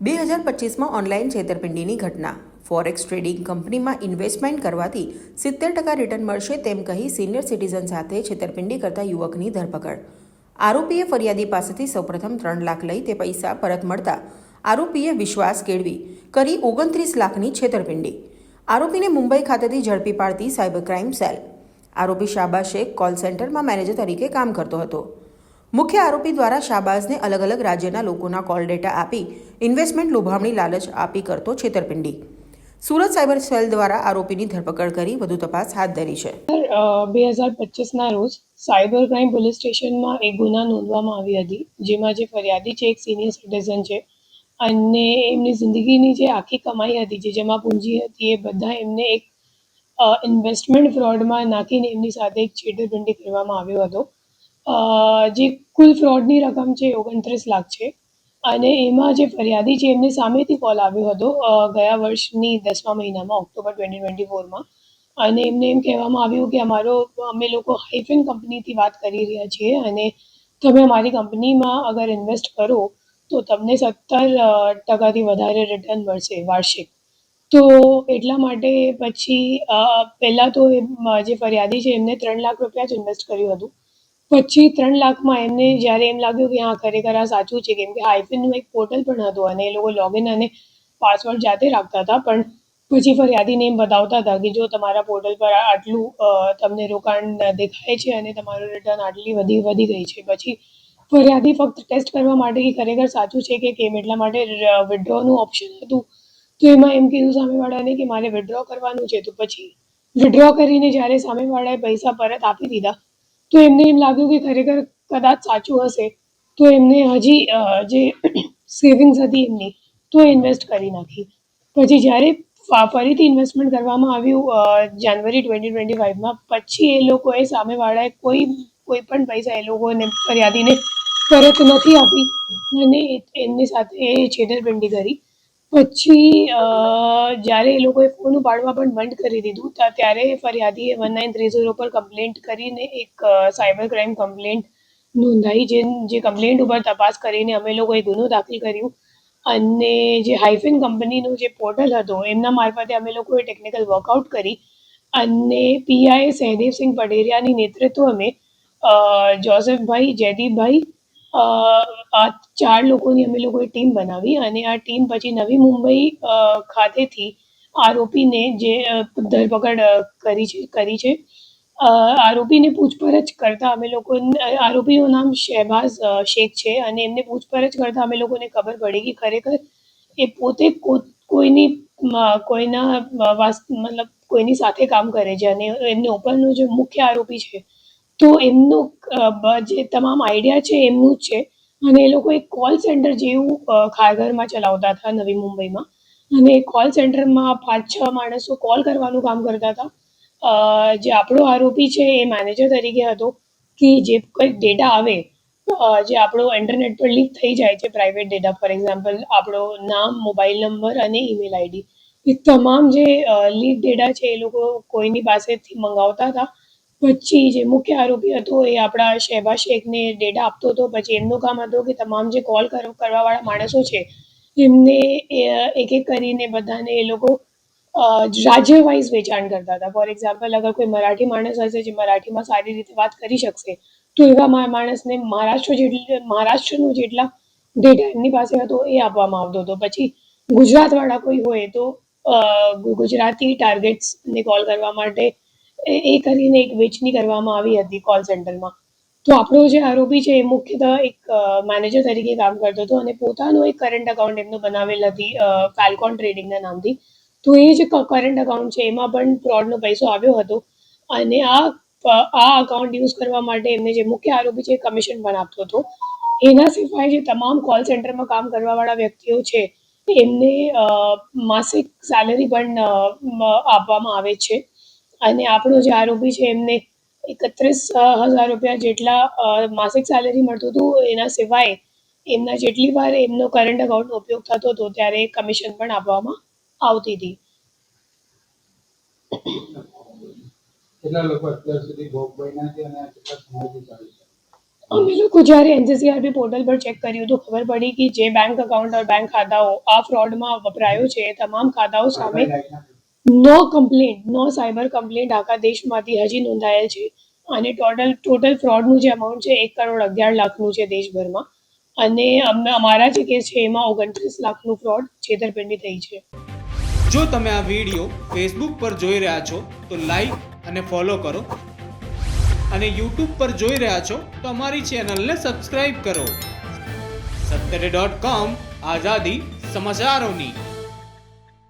બે હજાર પચીસમાં ઓનલાઈન છેતરપિંડીની ઘટના. ફોરેક્સ ટ્રેડિંગ કંપનીમાં ઇન્વેસ્ટમેન્ટ કરવાથી સિત્તેર ટકા રિટર્ન મળશે તેમ કહી સિનિયર સિટીઝન સાથે છેતરપિંડી કરતા યુવકની ધરપકડ. આરોપીએ ફરિયાદી પાસેથી સૌપ્રથમ ત્રણ લાખ લઈ તે પૈસા પરત મળતા આરોપીએ વિશ્વાસ કેળવી કરી ઓગણત્રીસ લાખની છેતરપિંડી. આરોપીને મુંબઈ ખાતેથી ઝડપી પાડતી સાયબર ક્રાઇમ સેલ. આરોપી શાબા શેખ કોલ સેન્ટરમાં મેનેજર તરીકે કામ કરતો હતો. મુખ્ય આરોપી દ્વારા શાબાઝને અલગ અલગ રાજ્યના લોકોના કોલ ડેટા આપી, ઇન્વેસ્ટમેન્ટ લોભામણી લાલચ આપી કરતો છેતરપિંડી. સુરત સાયબર સેલ દ્વારા આરોપીની ધરપકડ કરી વધુ તપાસ હાથ ધરી છે. બે હજાર પચીસના રોજ સાયબર ક્રાઇમ પોલીસ સ્ટેશનમાં એક ગુના નોંધવામાં આવી હતી, જેમાં જે ફરિયાદી છે, એક સિનિયર સિટીઝન છે. અને એમની જિંદગીની જે આખી કમાઈ હતી, જે જમા પૂંજી હતી, એ બધા એમને એક ઇન્વેસ્ટમેન્ટ ફ્રોડમાં નાખીને એમની સાથે એક છેતરપિંડી કરવામાં આવ્યો હતો. જે કુલ ફ્રોડની રકમ છે ઓગણત્રીસ લાખ છે. અને એમાં જે ફરિયાદી છે, એમને સામેથી કોલ આવ્યો હતો ગયા વર્ષની દસમા મહિનામાં, ઓક્ટોબર ટ્વેન્ટી ટ્વેન્ટી ફોરમાં અને એમને એમ કહેવામાં આવ્યું કે અમારો, અમે લોકો હાઇફિન કંપનીથી વાત કરી રહ્યા છીએ અને તમે અમારી કંપનીમાં અગર ઇન્વેસ્ટ કરો, તો તમને સત્તર ટકાથી વધારે રિટર્ન મળશે વાર્ષિક. તો એટલા માટે પછી પહેલાં તો જે ફરિયાદી છે, એમને ત્રણ લાખ રૂપિયા જ ઇન્વેસ્ટ કર્યું હતું. પછી ત્રણ લાખમાં એમને જ્યારે એમ લાગ્યું કે હા, ખરેખર આ સાચું છે, કેમ કે હાઇફિનનું એક પોર્ટલ પણ હતું અને એ લોકો લોગિન અને પાસવર્ડ જાતે રાખતા હતા. પણ પછી ફરિયાદીને એમ બતાવતા હતા કે જો તમારા પોર્ટલ પર આટલું તમને રોકાણ દેખાય છે અને તમારું રિટર્ન આટલી વધી વધી ગઈ છે. પછી ફરિયાદી ફક્ત ટેસ્ટ કરવા માટે કે ખરેખર સાચું છે કે કેમ એટલા માટે વિડ્રોનું ઓપ્શન હતું. તો એમાં એમ કીધું સામેવાળાને કે મારે વિડ્રો કરવાનું છે. તો પછી વિડ્રો કરીને જ્યારે સામેવાળાએ પૈસા પરત આપી દીધા તો એમને એમ લાગ્યું કે ખરેખર કદાચ સાચું હશે. તો એમને હજી જે સેવિંગ્સ હતી એમની, તો ઇન્વેસ્ટ કરી નાખી. પછી જ્યારે ફરીથી ઇન્વેસ્ટમેન્ટ કરવામાં આવ્યું જાન્યુઆરી ટ્વેન્ટી ટ્વેન્ટી ફાઇવમાં પછી એ લોકોએ સામેવાળાએ કોઈ કોઈ પણ પૈસા એ લોકોને ફરિયાદીને પરત નથી આપી. અને એમની સાથે એ છેતરપિંડી કરી. પછી જ્યારે એ લોકોએ ફોન ઉપાડવા પણ બંધ કરી દીધું ત્યારે ફરિયાદીએ વન નાઇન થ્રી ઝીરો પર કમ્પ્લેન્ટ કરીને એક સાયબર ક્રાઇમ કમ્પ્લેન્ટ નોંધાઈ, જે જે કમ્પ્લેન્ટ ઉપર તપાસ કરીને અમે લોકોએ ગુનો દાખલ કર્યું. અને જે હાઇફિન કંપનીનું જે પોર્ટલ હતો, એમના મારફતે અમે લોકોએ ટેકનિકલ વર્કઆઉટ કરી. અને પીઆઈ સહદેવસિંહ પટેરિયાની નેતૃત્વમાં જોસેફભાઈ જયદીપભાઈ આ ચાર લોકોની અમે લોકોએ ટીમ બનાવી અને આ ટીમ પછી નવી મુંબઈ ખાતેથી આરોપીને જે ધરપકડ કરી છે કરી છે. આરોપીને પૂછપરછ કરતા અમે લોકો આરોપીનું નામ શહેબાઝ શેખ છે અને એમને પૂછપરછ કરતા અમે લોકોને ખબર પડી કે ખરેખર એ પોતે કોઈની કોઈના મતલબ કોઈની સાથે કામ કરે છે અને એમને ઉપરનો જે મુખ્ય આરોપી છે તો એમનું જે તમામ આઈડિયા છે એમનું જ છે. અને એ લોકો એક કોલ સેન્ટર જેવું ખારઘરમાં ચલાવતા હતા નવી મુંબઈમાં. અને કોલ સેન્ટરમાં પાંચ છ માણસો કોલ કરવાનું કામ કરતા હતા. જે આપણો આરોપી છે એ મેનેજર તરીકે હતો કે જે કંઈક ડેટા આવે જે આપણો ઇન્ટરનેટ પર લીક થઈ જાય છે પ્રાઇવેટ ડેટા ફોર એક્ઝામ્પલ આપણો નામ મોબાઈલ નંબર અને ઈમેલ આઈડી એ તમામ જે લીક ડેટા છે એ લોકો કોઈની પાસેથી મંગાવતા હતા. પછી જે મુખ્ય આરોપી હતો એ આપણા શહેબાઝ શેખને ડેટા આપતો હતો. પછી એમનું કામ હતું કે તમામ જે કોલ કરવાવાળા માણસો છે, એમને એક એક કરીને બધાને એ લોકો રાજ્ય વાઇઝ વેચાણ કરતા હતા. ફોર એક્ઝામ્પલ અગર કોઈ મરાઠી માણસ હશે જે મરાઠીમાં સારી રીતે વાત કરી શકશે, તો એવા માણસને મહારાષ્ટ્ર જેટલી, મહારાષ્ટ્રનું જેટલા ડેટા એમની પાસે હતો એ આપવામાં આવતો હતો. પછી ગુજરાતવાળા કોઈ હોય તો ગુજરાતી ટાર્ગેટ્સને કોલ કરવા માટે એ કરીને એક વેચણી કરવામાં આવી હતી કોલ સેન્ટરમાં તો આપણો જે આરોપી છે એ મુખ્યતઃ એક મેનેજર તરીકે કામ કરતો હતો અને પોતાનું એક કરંટ અકાઉન્ટ એમનું બનાવેલ હતી ફાલ્કોન ટ્રેડિંગના નામથી. તો એ જે કરંટ અકાઉન્ટ છે એમાં પણ ફ્રોડનો પૈસો આવ્યો હતો અને આ આ અકાઉન્ટ યુઝ કરવા માટે એમને જે મુખ્ય આરોપી છે એ કમિશન પણ આપતો હતો. એના સિવાય જે તમામ કોલ સેન્ટરમાં કામ કરવાવાળા વ્યક્તિઓ છે એમને માસિક સેલરી પણ આપવામાં આવે છે. અને આપણો જે આરોપી છે એમને એકત્રીસ હજાર રૂપિયા જેટલા માસિક સેલેરી મળતું હતું એના સિવાય એમના જેટલી વાર એમનો કરંટ અકાઉન્ટનો ઉપયોગ થતો હતો ત્યારે કમિશન પણ આપવામાં આવતી હતી. અમે લોકો જ્યારે એનસીસીઆરબી પોર્ટલ પર ચેક કર્યું તો ખબર પડી કે જે બેંક અકાઉન્ટ ઓર બેંક ખાતાઓ આ ફ્રોડમાં વપરાયો છે એ તમામ ખાતાઓ સામે નો કમ્પ્લેન્ટ નો સાયબર કમ્પ્લેન્ટ આખા દેશમાંથી હજી નોંધાયેલ છે. અને ટોટલ ટોટલ ફ્રોડનું જે અમાઉન્ટ છે, એક કરોડ અગિયાર લાખનું છે દેશભરમાં. અને અમને, અમારા જે કેસ છે, એમાં ઓગણત્રીસ લાખનું ફ્રોડ છેતરપિંડી થઈ છે. જો તમે આ વીડિયો ફેસબુક પર જોઈ રહ્યા છો, તો લાઈક અને ફોલો કરો. અને યુટ્યુબ પર જોઈ રહ્યા છો, તો અમારી ચેનલને સબસ્ક્રાઈબ કરો. સત્તરે ડોટ કોમ આઝાદી સમાચારોની.